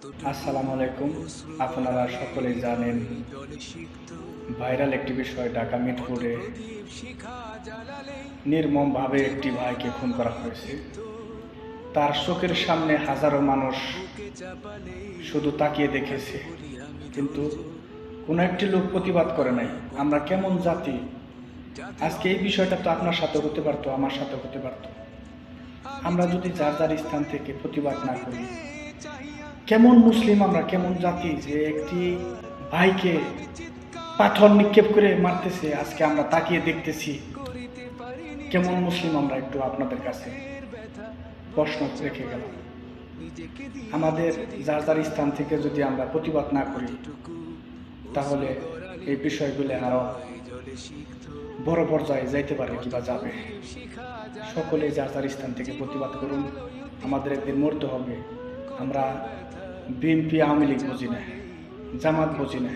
আসসালামু আলাইকুম। আপনারা সকলেই জানেন ভাইরাল একটি বিষয় ঢাকা মিরপুরে নির্মমভাবে একটি ভাইকে খুন করা হয়েছে। তার শোকের সামনে হাজারো মানুষ শুধু তাকিয়ে দেখেছে, কিন্তু কোনো একটি লোক প্রতিবাদ করে নাই। আমরা কেমন জাতি? আজকে এই বিষয়টা তো আপনার সাথে হতে পারতো, আমার সাথে হতে পারতো। আমরা যদি যার যার স্থান থেকে প্রতিবাদ না করি কেমন মুসলিম আমরা, কেমন জাতি যে একটি ভাইকে পাথর নিক্ষেপ করে মারতেছে, আজকে আমরা তাকিয়ে দেখতেছি। কেমন মুসলিম আমরা একটু আপনাদের কাছে প্রশ্ন রেখে গেলাম। আমাদের যার যার স্থান থেকে যদি আমরা প্রতিবাদ না করি, তাহলে এই বিষয়গুলো আরও বড় পর্যায়ে যাইতে পারে কিবা যাবে। সকলে যার যার স্থান থেকে প্রতিবাদ করুন। আমাদের একদিন মরতে হবে। আমরা বিএনপি আওয়ামী লীগ বুঝি না জামাত বুঝি না